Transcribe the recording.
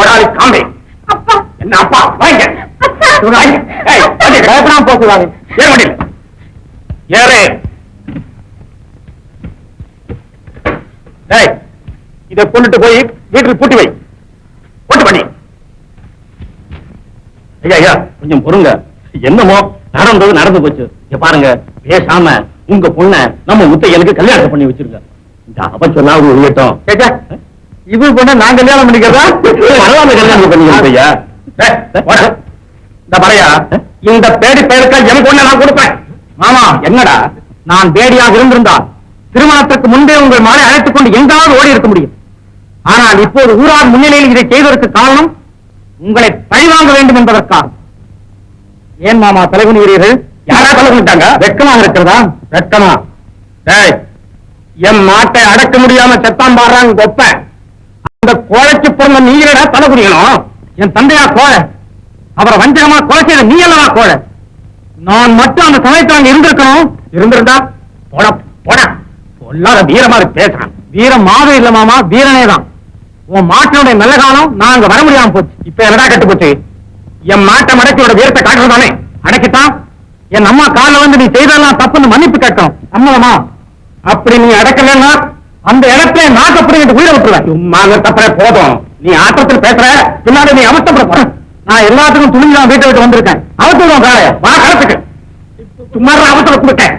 காம்பே அப்பா. என்ன அப்பா? வாங்க. பயப்படாம ஏற ஏறு. இதை கொண்டுட்டு போய் வீட்டுக்கு பூட்டி வை. போட்டு பண்ணி. ஐயா ஐயா கொஞ்சம் பொறுங்க. என்னமோ நடந்தது நடந்து போச்சு. இங்க பாருங்க பேசாம உங்க பொண்ண நம்ம முத்தையனுக்கு கல்யாணம் பண்ணி வச்சிருங்க. இந்த அவ சொன்னா அவங்க ஒழியட்டும் இது பொண்ண நான் கல்யாணம் பண்ணிக்கிறதா? பரவாயில்ல கல்யாணம் பண்ணிக்கிறேன் ஐயா. இந்த பறையா இந்த பேடி பெயருக்கா என் பொண்ணை நான் கொடுப்பேன். மாமா என்னடா? நான் பேடியாக இருந்திருந்தால் திருமணத்துக்கு முன்பே உங்கள் மகளை அழைத்துக் கொண்டு எங்காவது ஓடி இருக்க முடியும். ஆனால் இப்போது ஊரார் முன்னிலையில் இதை செய்வதற்கு காரணம் உங்களை பழிவாங்க வேண்டும் என்பதற்காக. ஏன் மாமா தலைகுனிகிறீர்கள் யாரா தலைகுனிட்டாங்க வெக்கமாக இருக்கிறதா? வெக்கமா. டேய் என் மாட்டை அடக்க முடியாம செத்தான் பாடுறாங்க கொப்ப இந்த கோழைக்கு பிறந்த நீங்களடா தலை குடிக்கணும் என் தந்தையா கோழை? அவரை வஞ்சகமா கொலை செய்த நீ அல்லவா கோழை? நான் மட்டும் அந்த சமயத்துல அங்க இருந்திருக்கணும்? இருந்திருந்தா போட போட. பொல்லாத வீரமா பேசுறான். வீரம் மாதம் இல்ல மாமா வீரனே தான். உன் மாட்டினுடைய நல்ல காலம் நான் அங்க வர முடியாம போச்சு. இப்ப என்னடா கட்டு போச்சு? என் மாட்டை மடக்கியோட வீரத்தை காட்டுறதானே அடக்கித்தான் என் அம்மா காலில் வந்து நீ செய்ததெல்லாம் தப்புன்னு மன்னிப்பு கேட்கணும். சம்மதமா அப்படி நீ அடக்கலன்னா அந்த இடத்துல நான் அப்படி உயிரை விட்டுருவேன். சும்மா தப்புற போதும். நீ ஆட்டத்தில் பேசுற பின்னாடி நீ அவசப்பட போற. நான் எல்லாத்துக்கும் துணிஞ்சு நான் வீட்டை விட்டு வந்திருக்கேன். அவசரம் காலைய வா களத்துக்கு. சும்மா அவசரம் கொடுத்தேன்